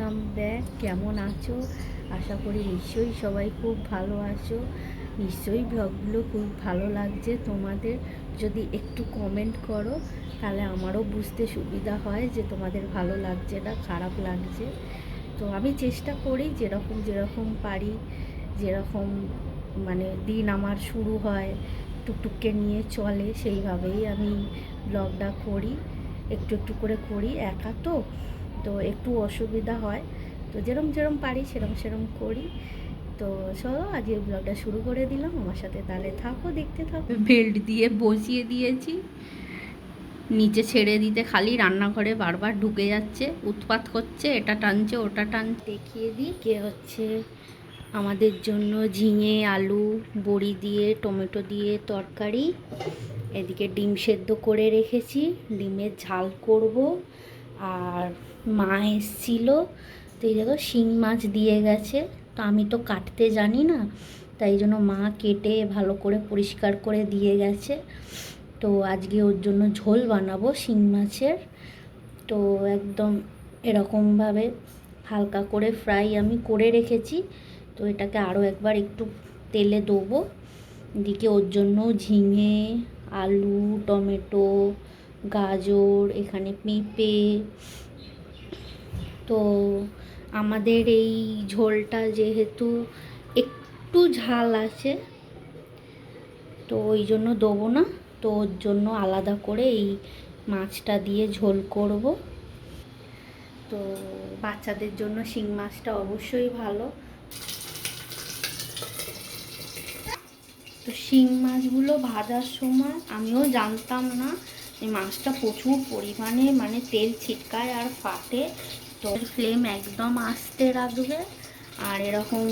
Welcome back. কেমন আছো? আশা করি নিশ্চয়ই সবাই খুব ভালো আছো। নিশ্চয়ই ব্লগগুলো খুব ভালো লাগছে তোমাদের। যদি একটু কমেন্ট করো, তাহলে আমারও বুঝতে সুবিধা হয় যে তোমাদের ভালো লাগছে না, খারাপ লাগছে। তো আমি চেষ্টা করি যেরকম যেরকম পারি, যেরকম মানে দিন আমার শুরু হয়, টুকটুককে নিয়ে চলে, সেইভাবেই আমি ব্লগটা করি। একটু একটু করে করি, একা তো? তো একটু অসুবিধা হয়। তো যেরম যেরম পারি সেরম সেরম করি। তো চলো আজকে ব্লগটা শুরু করে দিলাম। আমার সাথে তাহলে থাকো দেখতে থাকো। বেল্ট দিয়ে বসিয়ে দিয়েছি। নিচে ছেড়ে দিতে খালি রান্নাঘরে বারবার ঢুকে যাচ্ছে উৎপাত করছে এটা টানছে ওটা টান দেখিয়ে দিই কে হচ্ছে আমাদের জন্য ঝিঙে আলু বড়ি দিয়ে টমেটো দিয়ে তরকারি। এদিকে ডিম সেদ্ধ করে রেখেছি। ডিমের ঝাল করব। আর মা এসছিল, তো এই দেখো শিং মাছ দিয়ে গেছে। তো আমি তো কাটতে জানি না, তাই জন্য মা কেটে ভালো করে পরিষ্কার করে দিয়ে গেছে। তো আজকে ওর জন্য ঝোল বানাবো শিং মাছের। তো একদম এরকমভাবে হালকা করে ফ্রাই আমি করে রেখেছি। তো এটাকে আরও একবার একটু তেলে দেবো। দিকে ওর জন্য ঝিঙে, আলু, টমেটো গাজর, এখানে পেঁপে। তো আমাদের এই ঝোলটা যেহেতু একটু ঝাল আছে, তো ওই জন্য দেবো না। তো ওর জন্য আলাদা করে এই মাছটা দিয়ে ঝোল করব। তো বাচ্চাদের জন্য শিং মাছটা অবশ্যই ভালো। তো শিং মাছগুলো ভাজার সময় আমিও জানতাম না এই মাছটা প্রচুর পরিমাণে মানে তেল ছিটকায় আর ফাটে। তো ফ্লেম একদম আস্তে রাখবে আর এরকম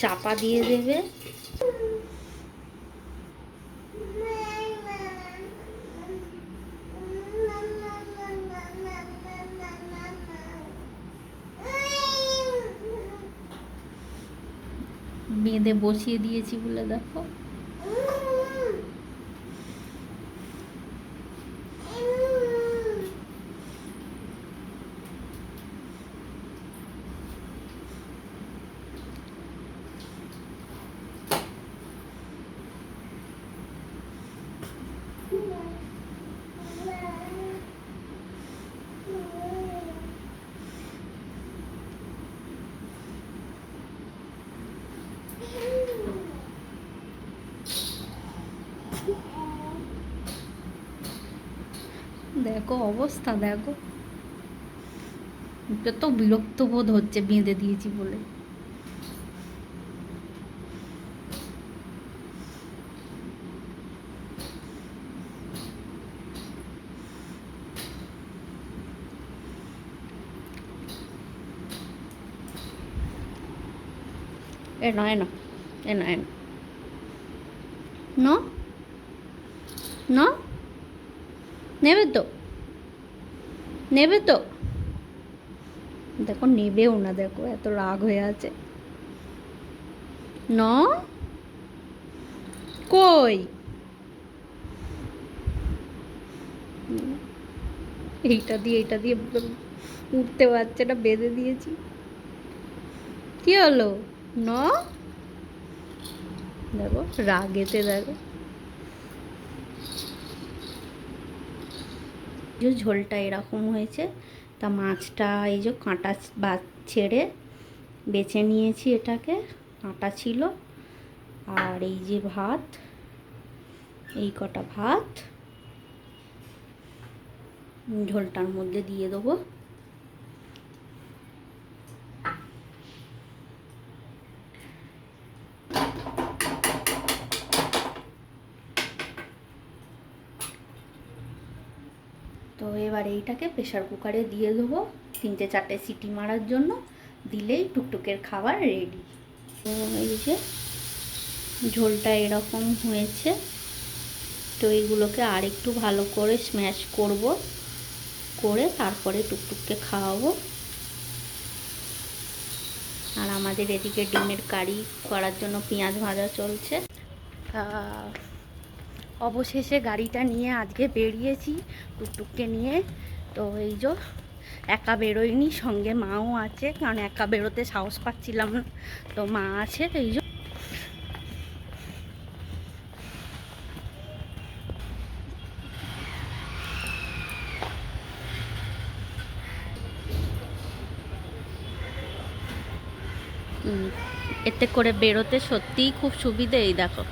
চাপা দিয়ে দেবে। বেঁধে বসিয়ে দিয়েছি বলে দেখো। দেখো, অবস্থা দেখো। যত বিরক্ত বোধ হচ্ছে, বেঁধে দিয়েছি বলে। এনো এনো এনো এনো ন। ন? নেবে তো? নেবে তো? দেখো, নেবেও না, দেখো, এত রাগ হয়ে আছে। ন? কই? এইটা দিয়ে এইটা দিয়ে উঠতে পারছে বেঁধে দিয়েছি। কি হলো? ন? দেখো, রাগেতে দেখো। যে ঝোলটা এরকম হয়েছে, তা মাছটা এই যে কাঁটা বা ছেড়ে বেছে নিয়েছি এটাকে, কাঁটা ছিল। আর এই যে ভাত, এই কটা ভাত। ঝোলটার মধ্যে দিয়ে দেবো। তো এবার এইটাকে প্রেশার কুকারে দিয়ে দেবো তিনটে চারটে সিটি মারার জন্য। দিলেই টুকটুকের খাবার রেডি তো এই যে ঝোলটা এরকম হয়েছে। তো এইগুলোকে আর একটু ভালো করে স্ম্যাশ করব। করে তারপরে টুকটুককে খাওয়াবো। আর আমাদের এদিকে ডিমের কারি করার জন্য পেঁয়াজ ভাজা চলছে। অবশেষে গাড়িটা নিয়ে আজকে বেরিয়েছি টুকটুককে নিয়ে। তো এই যে একা বেরোইনি সঙ্গে মাও আছে, কারণ একা বেরোতে সাহস পাচ্ছিলাম না। তো মা আছে, তো এই জন্য এতে করে বেরোতে সত্যিই খুব সুবিধে এই দেখো।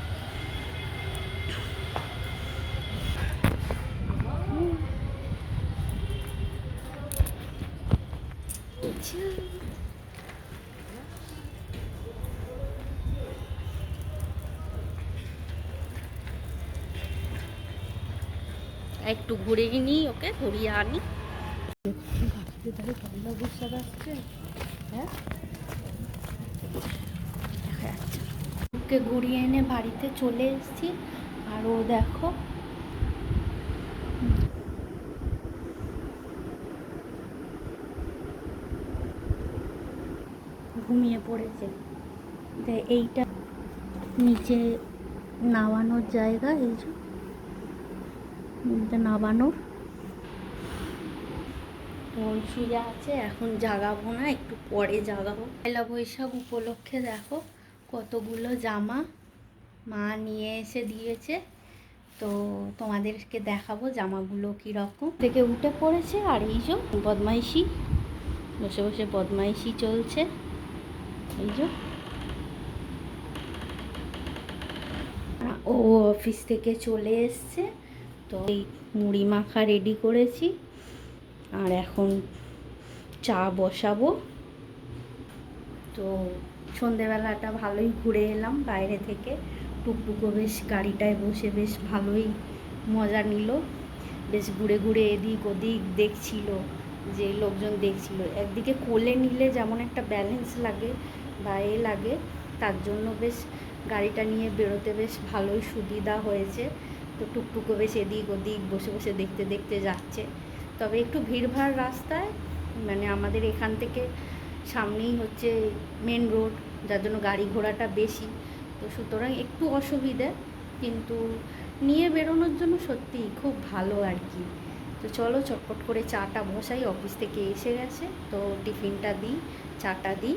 একটু ঘুরে নিই ওকে, ঘুরিয়ে আনি। ওকে ঘুরিয়ে এনে বাড়িতে চলে এসেছি। আর ও দেখো। ঘুমিয়ে পড়েছে। এইটা নিচে নামানোর জায়গা, এই যে। নামানোর তো ওই আছে, এখন জাগাবো না, একটু পরে জাগাবো। পয়লা বৈশাখ উপলক্ষে দেখো কতগুলো জামা মা নিয়ে এসে দিয়েছে। তো তোমাদেরকে দেখাবো জামাগুলো কীরকম। থেকে উঠে পড়েছে, আর এই যে বদমাইশি। বসে বসে বদমাইশি চলছে। এই যে। ও অফিস থেকে চলে এসছে। তো এই মুড়ি মাখা রেডি করেছি। আর এখন চা বসাবো। তো সন্ধেবেলাটা ভালোই ঘুরে এলাম বাইরে থেকে। টুকটুকো বেশ গাড়িটায় বসে বেশ ভালোই মজা নিল। বেশ ঘুরে ঘুরে এদিক ওদিক দেখছিল, যে লোকজন দেখছিল। একদিকে কোলে নিলে যেমন একটা ব্যালেন্স লাগে বা এ লাগে, তার জন্য বেশ গাড়িটা নিয়ে বেরোতে বেশ ভালোই সুবিধা হয়েছে। তো টুকটুকো বেশ এদিক ওদিক বসে বসে দেখতে দেখতে যাচ্ছে। তবে একটু ভিড়ভাড় রাস্তায় মানে আমাদের এখান থেকে সামনেই হচ্ছে মেন রোড যার জন্য গাড়ি ঘোড়াটা বেশি। তো সুতরাং একটু অসুবিধে, কিন্তু নিয়ে বেরোনোর জন্য সত্যিই খুব ভালো আর কি। তো চলো চটপট করে চাটা বসাই অফিস থেকে এসে গেছে। তো টিফিনটা দিই, চাটা দিই।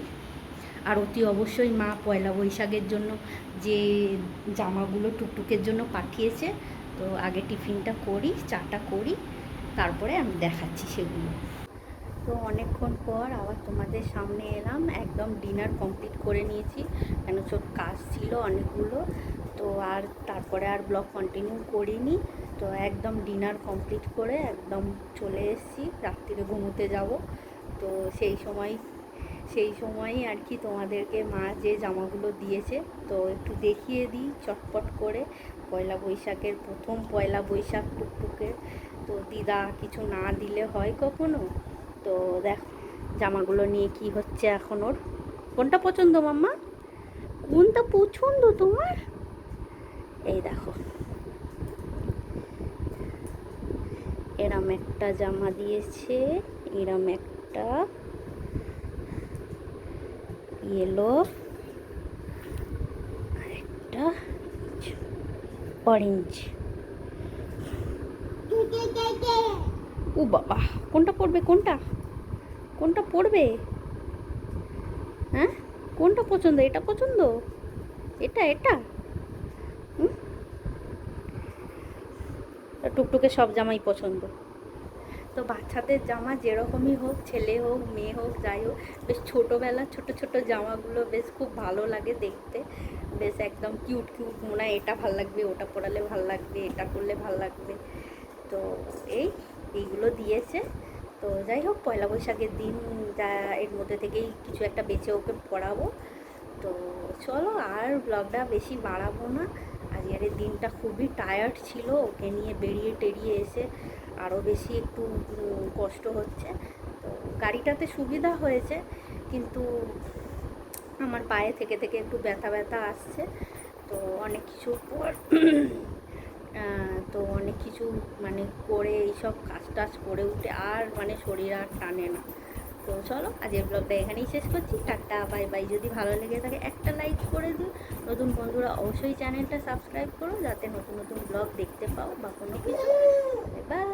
আর অতি অবশ্যই মা পয়লা বৈশাখের জন্য যে জামাগুলো টুকটুকের জন্য পাঠিয়েছে তো আগে টিফিনটা করি, চাটা করি, তারপরে আমি দেখাচ্ছি সেগুলো। তো অনেকক্ষণ পর আবার তোমাদের সামনে এলাম, একদম ডিনার কমপ্লিট করে নিয়েছি, কেন ছোট কাজ ছিল অনেকগুলো, তো আর তারপরে আর ব্লগ কন্টিনিউ করিনি, তো একদম ডিনার কমপ্লিট করে একদম চলে এসেছি, রাত্রিরে ঘুমোতে যাব, তো সেই সময় সেই সময়ই আর কি তোমাদেরকে মা যে জামাগুলো দিয়েছে, তো একটু দেখিয়ে দিই চটপট করে। পয়লা বৈশাখের প্রথম পয়লা বৈশাখ টুকটুকে। তো দিদা কিছু না দিলে হয় কখনো? তো দেখ, জামাগুলো নিয়ে কি হচ্ছে এখন ওর? কোনটা পছন্দ মাম্মা? কোনটা পছন্দ তোমার? এই দেখো। এরম একটা জামা দিয়েছে, এরম একটা ইয়েলো একটা অরেঞ্জ ও বাবা, কোনটা পড়বে, কোনটা? কোনটা পড়বে? হ্যাঁ? কোনটা পছন্দ, এটা পছন্দ? এটা এটা? টুকটুকে সব জামাই পছন্দ। তো বাচ্চাদের জামা যেরকমই হোক, ছেলে হোক, মেয়ে হোক, যাই হোক, বেশ ছোটোবেলার ছোট ছোট জামাগুলো বেশ খুব ভালো লাগে দেখতে। বেশ একদম কিউট কিউট মনে হয় এটা ভালো লাগবে, ওটা পরালে ভালো লাগবে, এটা করলে ভালো লাগবে। তো এই, এইগুলো দিয়েছে। তো যাই হোক, পয়লা বৈশাখের দিন যা এর মধ্যে থেকেই কিছু একটা বেছে ওকে পড়াবো তো চলো আর ব্লগটা বেশি বাড়াবো না। আজকের দিনটা খুবই টায়ার্ড ছিল, ওকে নিয়ে বেরিয়ে টেরিয়ে এসে আরও বেশি একটু কষ্ট হচ্ছে। তো গাড়িটাতে সুবিধা হয়েছে, কিন্তু আমার পায়ে থেকে থেকে একটু ব্যথা ব্যথা আসছে। তো অনেক কিছু পর তো অনেক কিছু মানে করে এইসব কাজ টাজ করে উঠে আর মানে শরীর আর টানে না। তো চলো, আজকের ব্লগটা এখানেই শেষ করছি। টাটা বাই বাই যদি ভালো লেগে থাকে, একটা লাইক করে দিও। নতুন বন্ধুরা অবশ্যই চ্যানেলটা সাবস্ক্রাইব করো, যাতে নতুন নতুন ব্লগ দেখতে পাও বা কোনো কিছু। বাই